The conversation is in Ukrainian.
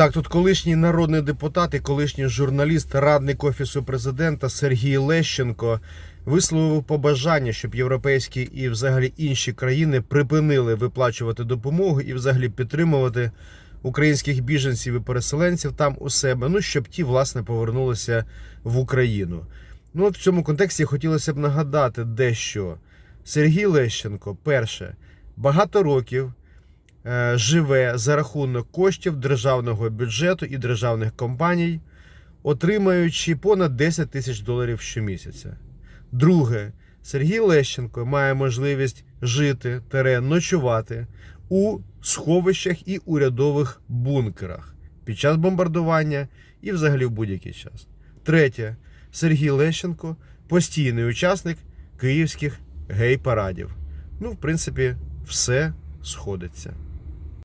Так, тут колишній народний депутат і колишній журналіст, радник офісу президента Сергій Лещенко висловив побажання, щоб європейські і взагалі інші країни припинили виплачувати допомогу і взагалі підтримувати українських біженців і переселенців там у себе. Ну щоб ті власне повернулися в Україну. Ну от в цьому контексті хотілося б нагадати дещо. Сергій Лещенко, перше, багато років живе за рахунок коштів державного бюджету і державних компаній, отримаючи понад 10 тисяч доларів щомісяця. Друге, Сергій Лещенко має можливість жити тере ночувати у сховищах і урядових бункерах під час бомбардування і взагалі в будь-який час. Третє, Сергій Лещенко постійний учасник київських гей-парадів. Ну, в принципі, все сходиться.